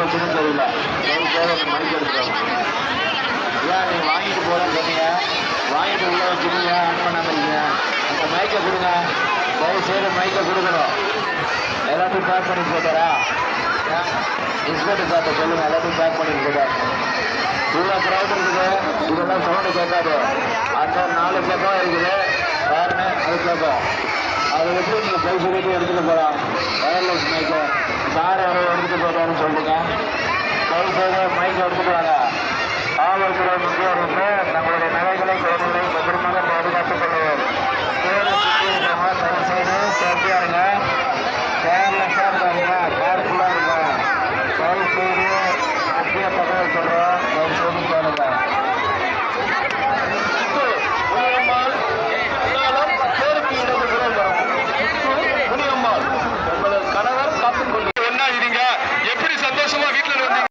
வச்சுன்னு தெரியல. தயவு செய்து அந்த மைக் எடுத்துருவாங்க ஐயா நீங்க வாங்கிட்டு போறேன்னு சொன்னீங்க வாங்கிட்டு உள்ள ஏன் ஆன் பண்ணாம இருக்கீங்க அந்த மைக்கை கொடுங்க. தயவு செய்து மைக்கை கொடுக்கணும். எல்லாத்தையும் பேக் பண்ணி போட்டாரா இன்ஸ்பெக்டர் சார்ட்ட சொல்லுங்க எல்லாத்தையும் பேக் பண்ணி போட்டார் இவ்வளோ க்ரௌட் இருக்குது. இதெல்லாம் சவுண்டு கேட்காது. அந்த நாலு பக்கம் இருக்குது. பாருங்க அது கேட்கும் அதை வச்சு நீங்கள் போய் சொல்லிட்டு எடுத்துட்டு போகலாம் வயர்லெஸ் மைக்கை சார் வருவாருன்னு சொல்லிட்டீங்க போயிட்டாருன்னு மைக் எடுத்துட்டு வாங்க காவல்துறை முக்கியவர்களுக்கு தங்களுடைய